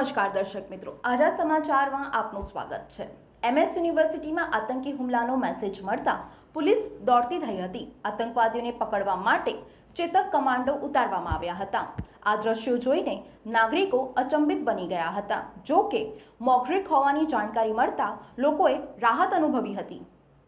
નમસ્કાર દર્શક મિત્રો. આઝાદ સમાચારમાં આપનું સ્વાગત છે. એમએસ યુનિવર્સિટીમાં આતંકી હુમલાનો મેસેજ મળતા પોલીસ દોડતી થઈ હતી. આતંકવાદીઓને પકડવા માટે ચેતક કમાન્ડો ઉતારવામાં આવ્યા હતા. આ દ્રશ્યો જોઈને નાગરિકો અચંબિત બની ગયા હતા. જો કે મોકરેક હોવાની જાણકારી મળતા લોકોએ રાહત અનુભવી હતી.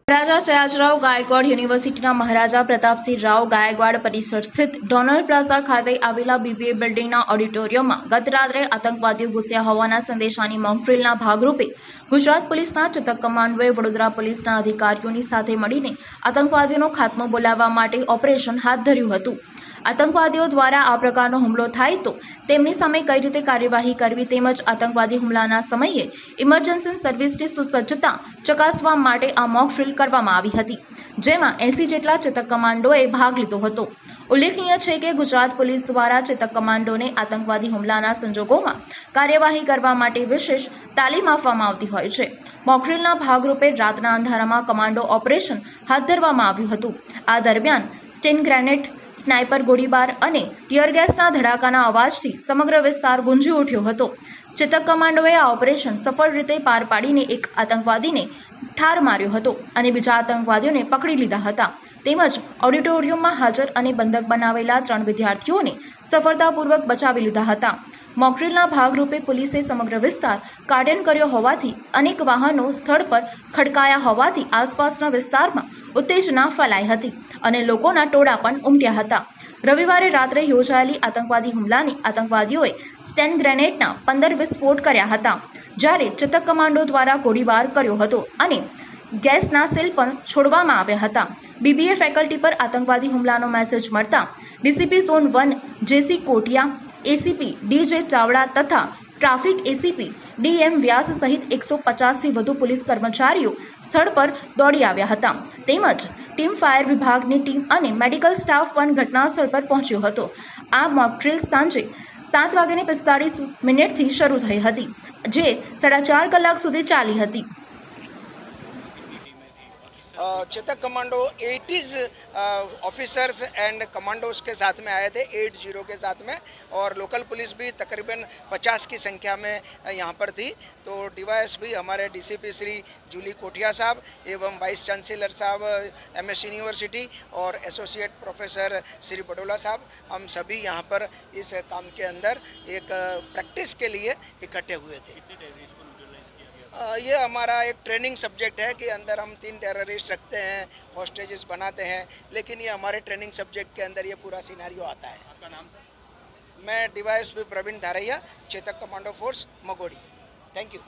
મહારાજા સયાજરાવ ગાયકવાડ યુનિવર્સિટીના મહારાજા પ્રતાપસિંહ રાવ ગાયકવાડ પરિસર સ્થિત ડોનલ્ડ પ્લાઝા ખાતે આવેલા બીબીએ બિલ્ડિંગના ઓડિટોરિયમમાં ગત રાત્રે આતંકવાદીઓ ઘૂસ્યા હોવાના સંદેશાની મોકડ્રીલના ભાગરૂપે ગુજરાત પોલીસના ચતક કમાન્ડોએ વડોદરા પોલીસના અધિકારીઓની સાથે મળીને આતંકવાદીઓનો ખાત્મો બોલાવવા માટે ઓપરેશન હાથ ધર્યું હતું. આતંકવાદીઓ દ્વારા આ પ્રકારનો હુમલો થાય તો તેમની સામે કઈ રીતે કાર્યવાહી કરવી તેમજ આતંકવાદી હુમલાના સમયે ઇમરજન્સી સર્વિસની સુસજ્જતા ચકાસવા માટે આ મોક ડ્રીલ કરવામાં આવી હતી, જેમાં એસી જેટલા ચેતક કમાન્ડોએ ભાગ લીધો હતો. ઉલ્લેખનીય છે કે ગુજરાત પોલીસ દ્વારા ચેતક કમાન્ડોને આતંકવાદી હુમલાના સંજોગોમાં કાર્યવાહી કરવા માટે વિશેષ તાલીમ આપવામાં આવતી હોય છે. મોકડ્રીલના ભાગરૂપે રાતના અંધારામાં કમાન્ડો ઓપરેશન હાથ ધરવામાં આવ્યું હતું. આ દરમિયાન સ્ટેન ગ્રેનેડ સ્નાઇપર ગોળીબાર અને ટીયર ધડાકાના અવાજથી સમગ્ર વિસ્તાર ગુંજી ઉઠ્યો હતો. ચેતક કમાન્ડોએ આ ઓપરેશન સફળ રીતે પાર પાડીને એક આતંકવાદીને ઠાર માર્યો હતો અને બીજા આતંકવાદીઓને પકડી લીધા હતા. તેમજ ઓડિટોરિયમમાં હાજર અને બંધક બનાવેલા ત્રણ વિદ્યાર્થીઓને સફળતાપૂર્વક બચાવી લીધા હતા. મોકડ્રીલના ભાગરૂપે પોલીસે સમગ્ર વિસ્તાર કાર્ડન કર્યો હોવાથી અનેક વાહનો સ્થળ પર ખડકાયા હોવાથી આસપાસના વિસ્તારમાં ઉત્તેજના ફેલાઈ હતી અને લોકોના ટોળા પણ ઉમટ્યા હતા. રવિવારે રાત્રે યોજાયેલી આતંકવાદી હુમલાની આતંકવાદીઓએ સ્ટેન ગ્રેનેડના પંદર વિસ્ફોટ કર્યા હતા, જ્યારે ચતક કમાન્ડો દ્વારા ગોળીબાર કર્યો હતો અને ગેસના સેલ પણ છોડવામાં આવ્યા હતા. બીબીએ ફેકલ્ટી પર આતંકવાદી હુમલાનો મેસેજ મળતા DCP zone one, J C Kotiya, ACP D J Chavda તથા ટ્રાફિક એસીપી ડીએમ વ્યાસ સહિત એકસો પચાસથી વધુ પોલીસ કર્મચારીઓ સ્થળ પર દોડી આવ્યા હતા. તેમજ ટીમ ફાયર વિભાગની ટીમ અને મેડિકલ સ્ટાફ પણ ઘટનાસ્થળ પર પહોંચ્યો હતો. આ મોકડ્રીલ સાંજે સાત વાગ્યાની પિસ્તાળીસ મિનિટથી શરૂ થઈ હતી, જે સાડા ચાર કલાક સુધી ચાલી હતી. Chetak commando 80s officers and commandos के साथ में आए थे, एट ज़ीरो के साथ में, और लोकल पुलिस भी तकरीबन 50 की संख्या में यहाँ पर थी। तो डीवाईएस भी हमारे डीसीपी श्री जूली कोठिया साहब एवं वाइस चांसलर साहब, एम एस यूनिवर्सिटी और एसोसिएट प्रोफेसर श्री बडोला साहब, हम सभी यहाँ पर इस काम के अंदर एक प्रैक्टिस के लिए इकट्ठे हुए थे। ये हमारा एक ट्रेनिंग सब्जेक्ट है कि अंदर हम तीन टेररिस्ट रखते हैं हॉस्टेजेस बनाते हैं लेकिन ये हमारे ट्रेनिंग सब्जेक्ट के अंदर ये पूरा सिनारियो आता है। आपका नाम सर? मैं डिवाइस Praveen Dharaiya Chetak commando force मगोड़ी। Thank you